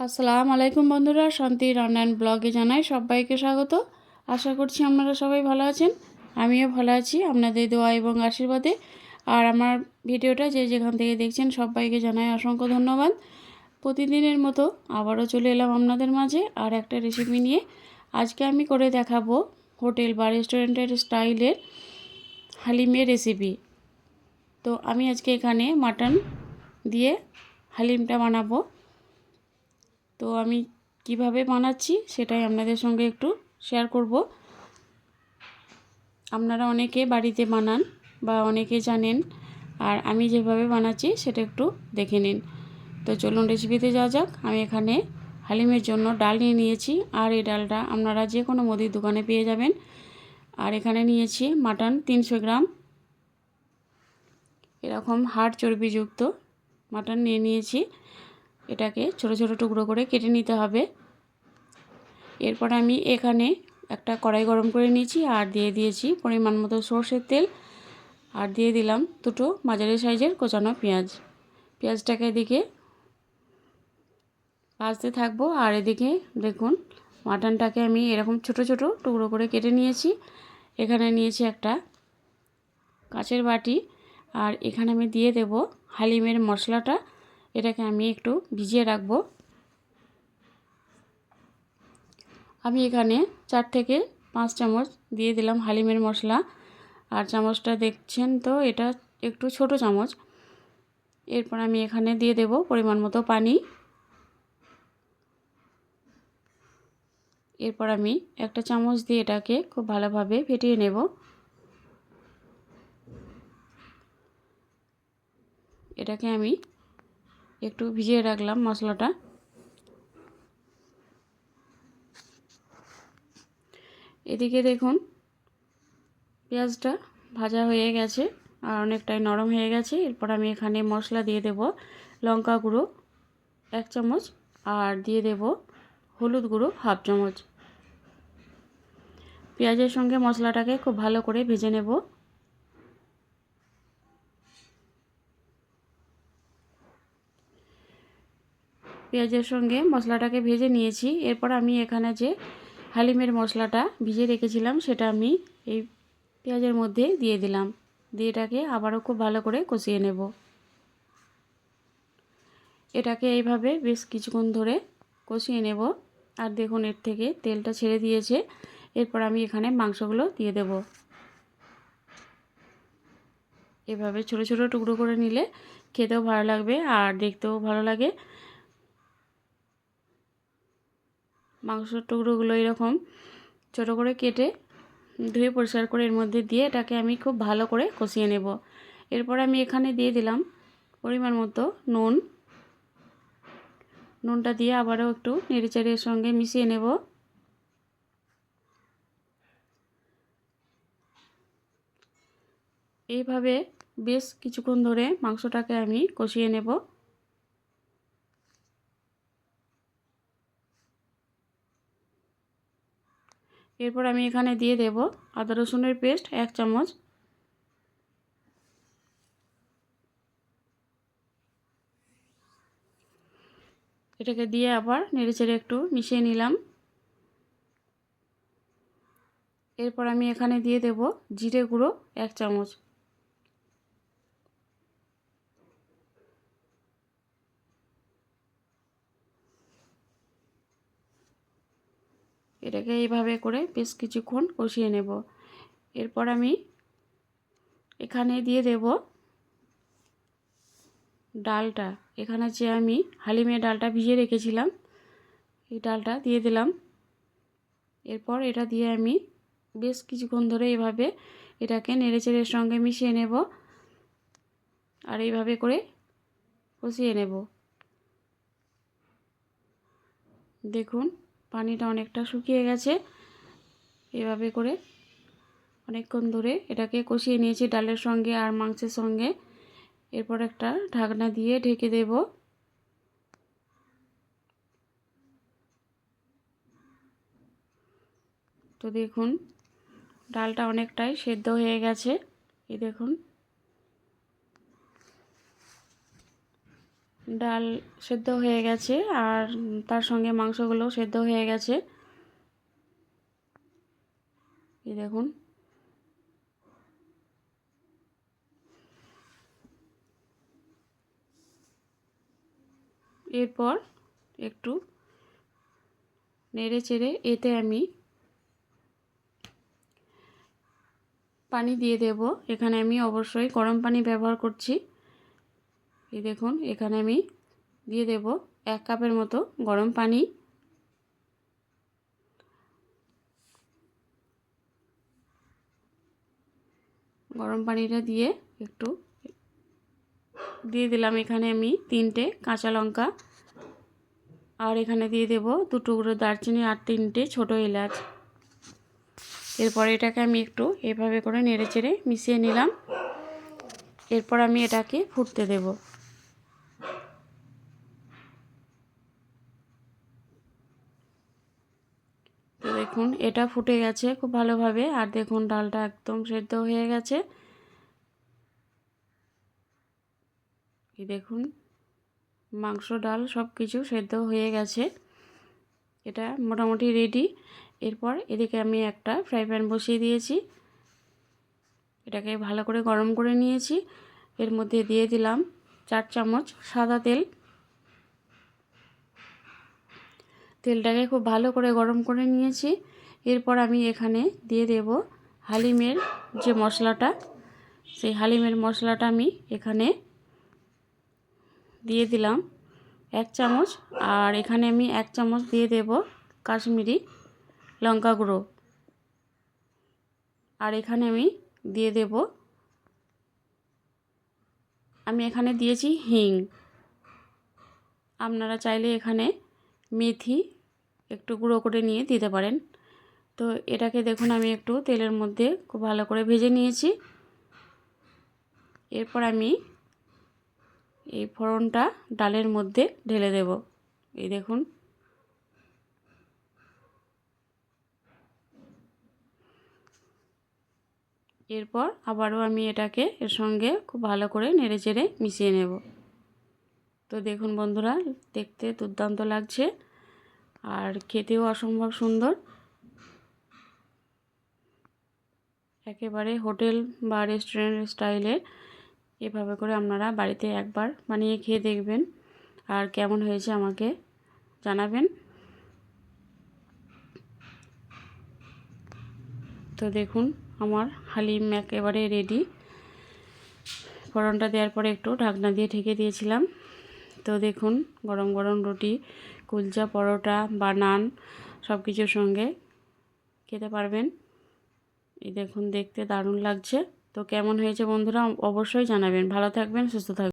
আসসালামু আলাইকুম বন্ধুরা, শান্তি রান্নান ব্লগে জানাই সবাইকে স্বাগত। আশা করছি আপনারা সবাই ভালো আছেন, আমিও ভালো আছি, আপনাদের দোয়া এবং আশীর্বাদে। আর আমার ভিডিওটা যে যেখান থেকে দেখছেন সবাইকে জানাই অসংখ্য ধন্যবাদ। প্রতিদিনের মতো আবারও চলে এলাম আপনাদের মাঝে আর একটা রেসিপি নিয়ে। আজকে আমি করে দেখাবো হোটেল বা রেস্টুরেন্টের স্টাইলের হালিমের রেসিপি তো আমি আজকে এখানে মাটন দিয়ে হালিমটা বানাবো। তো আমি কীভাবে বানাচ্ছি সেটাই আপনাদের সঙ্গে একটু শেয়ার করব। আপনারা অনেকে বাড়িতে বানান বা অনেকে জানেন, আর আমি যেভাবে বানাচ্ছি সেটা একটু দেখে নিন। তো চলুন রেসিপিতে যাওয়া যাক। আমি এখানে হালিমের জন্য ডাল নিয়ে নিয়েছি, আর এই ডালটা আপনারা যে কোনো মুদির দোকানে পেয়ে যাবেন। আর এখানে নিয়েছি মাটন তিনশো গ্রাম। এরকম হাড় চর্বিযুক্ত মাটন নিয়ে নিয়েছি। এটাকে ছোট ছোট টুকরো করে কেটে নিতে হবে। এরপর আমি এখানে একটা কড়াই গরম করে নিয়েছি আর দিয়ে দিয়েছি পরিমাণ মতো সর্ষের তেল। আর দিয়ে দিলাম দুটো মাঝারি সাইজের কোচানো পেঁয়াজ। পেঁয়াজটাকে এদিকে ভাজতে থাকব। আর এদিকে দেখুন মাটনটাকে আমি এরকম ছোট ছোট টুকরো করে কেটে নিয়েছি। এখানে নিয়েছি একটা কাঁচের বাটি। আর এখানে আমি দিয়ে দেব হালিমের মশলাটা। এটাকে আমি একটু ভিজিয়ে রাখব। আমি এখানে চার থেকে পাঁচ চামচ দিয়ে দিলাম হালিমের মশলা। আর চামচটা দেখছেন তো, এটা একটু ছোট চামচ। এরপর আমি এখানে দিয়ে দেব পরিমাণ মতো পানি। এরপর আমি একটা চামচ দিয়ে এটাকে খুব ভালোভাবে ফেটিয়ে নেব। এটাকে আমি একটু ভিজিয়ে রাখলাম মশলাটা। এদিকে দেখুন, পেঁয়াজটা ভাজা হয়ে গেছে আর অনেকটাই নরম হয়ে গেছে। এরপর আমি এখানে মশলা দিয়ে দেব লঙ্কা গুঁড়ো এক চামচ আর দিয়ে দেব হলুদ গুঁড়ো হাফ চামচ। পেঁয়াজের সঙ্গে মশলাটাকে খুব ভালো করে ভেজে নেব। পেঁয়াজের সঙ্গে মশলাটাকে ভেজে নিয়েছি। এরপর আমি এখানে যে হালিমের মশলাটা ভিজে রেখেছিলাম, সেটা আমি এই পেঁয়াজের মধ্যে দিয়ে দিলাম। দিয়ে এটাকে আবারও খুব ভালো করে কষিয়ে নেব। এটাকে এইভাবে বেশ কিছুক্ষণ ধরে কষিয়ে নেব। আর দেখুন, এর থেকে তেলটা ছেড়ে দিয়েছে। এরপর আমি এখানে মাংসগুলো দিয়ে দেব। এভাবে ছোট ছোট টুকরো করে নিলে খেতেও ভালো লাগবে আর দেখতেও ভালো লাগে। মাংসর টুকরোগুলো এরকম ছোটো করে কেটে ধুয়ে পরিষ্কার করে এর মধ্যে দিয়ে এটাকে আমি খুব ভালো করে কষিয়ে নেব। এরপর আমি এখানে দিয়ে দিলাম পরিমাণ মতো নুন। নুনটা দিয়ে আবারও একটু নেড়েচাড়ির সঙ্গে মিশিয়ে নেব। এইভাবে বেশ কিছুক্ষণ ধরে মাংসটাকে আমি কষিয়ে নেব। এরপর আমি এখানে দিয়ে দেব আদা রসুনের পেস্ট এক চামচ। এটাকে দিয়ে আবার নেড়েচেড়ে একটু মিশিয়ে নিলাম। এরপর আমি এখানে দিয়ে দেব জিরে গুঁড়ো এক চামচ। এটাকে এইভাবে করে বেশ কিছুক্ষণ কষিয়ে নেব। এরপর আমি এখানে দিয়ে দেব ডালটা। এখানে যে আমি হালিমের ডালটা ভিজিয়ে রেখেছিলাম, এই ডালটা দিয়ে দিলাম। এরপর এটা দিয়ে আমি বেশ কিছুক্ষণ ধরে এভাবে এটাকে নেড়েচেড়ের সঙ্গে মিশিয়ে নেব আর এইভাবে করে কষিয়ে নেব। দেখুন পানিটা অনেকটা শুকিয়ে গেছে। এভাবে করে অনেকক্ষণ ধরে এটাকে কষিয়ে নিয়েছি ডালের সঙ্গে আর মাংসের সঙ্গে। এরপর একটা ঢাকনা দিয়ে ঢেকে দেব। তো দেখুন, ডালটা অনেকটাই সেদ্ধ হয়ে গেছে। এই দেখুন। ডাল সেদ্ধ হয়ে গেছে আর তার সঙ্গে মাংসগুলো সেদ্ধ হয়ে গেছে। এই দেখুন। এরপর একটু নেড়ে চেড়ে এতে আমি পানি দিয়ে দেব। এখানে আমি অবশ্যই গরম পানি ব্যবহার করছি। এই দেখুন, এখানে আমি দিয়ে দেব এক কাপের মতো গরম পানি। গরম পানিটা দিয়ে একটু দিয়ে দিলাম। এখানে আমি তিনটে কাঁচা লঙ্কা আর এখানে দিয়ে দেব দু টুকরো দারচিনি আর তিনটে ছোটো এলাচ। এরপর এটাকে আমি একটু এভাবে করে নেড়ে চেড়ে মিশিয়ে নিলাম। এরপর আমি এটাকে ফুটতে দেব তো দেখুন, এটা ফুটে গেছে খুব ভালোভাবে। আর দেখুন, ডালটা একদম সেদ্ধ হয়ে গেছে। দেখুন, মাংস, ডাল সব কিছু সেদ্ধ হয়ে গেছে। এটা মোটামুটি রেডি এরপর এদিকে আমি একটা ফ্রাই প্যান বসিয়ে দিয়েছি। এটাকে ভালো করে গরম করে নিয়েছি। এর মধ্যে দিয়ে দিলাম চার চামচ সাদা তেল। তেলটাকে খুব ভালো করে গরম করে নিয়েছি। এরপর আমি এখানে দিয়ে দেব হালিমের যে মশলাটা, সেই হালিমের মশলাটা আমি এখানে দিয়ে দিলাম এক চামচ। আর এখানে আমি এক চামচ দিয়ে দেব কাশ্মীরি লঙ্কা গুঁড়ো। আর এখানে আমি দিয়ে দেব, আমি এখানে দিয়েছি হিং। আপনারা চাইলে এখানে মেথি একটু গুঁড়ো করে নিয়ে দিতে পারেন। তো এটাকে দেখুন, আমি একটু তেলের মধ্যে খুব ভালো করে ভেজে নিয়েছি। এরপর আমি এই ফোড়নটা ডালের মধ্যে ঢেলে দেব। এই দেখুন। এরপর আবারও আমি এটাকে এর সঙ্গে খুব ভালো করে নেড়ে চেড়ে মিশিয়ে নেব। তো দেখুন বন্ধুরা, দেখতে দুর্দান্ত লাগছে। আর খেতেও অসম্ভব সুন্দর। একেবারে হোটেল বা রেস্টুরেন্ট স্টাইলের এভাবে করে আপনারা বাড়িতে একবার বানিয়ে খেয়ে দেখবেন। আর কেমন হয়েছে আমাকে জানাবেন। তো দেখুন, আমার হালিম একেবারে রেডি ফোড়নটা দেওয়ার পরে একটু ঢাকনা দিয়ে ঢেকে দিয়েছিলাম। তো দেখুন, গরম গরম রুটি, কুলচা, পরোটা বা নান সব কিছুর সঙ্গে খেতে পারবেন। এই দেখুন, দেখতে দারুণ লাগছে। তো কেমন হয়েছে বন্ধুরা, অবশ্যই জানাবেন। ভালো থাকবেন, সুস্থ থাকবেন।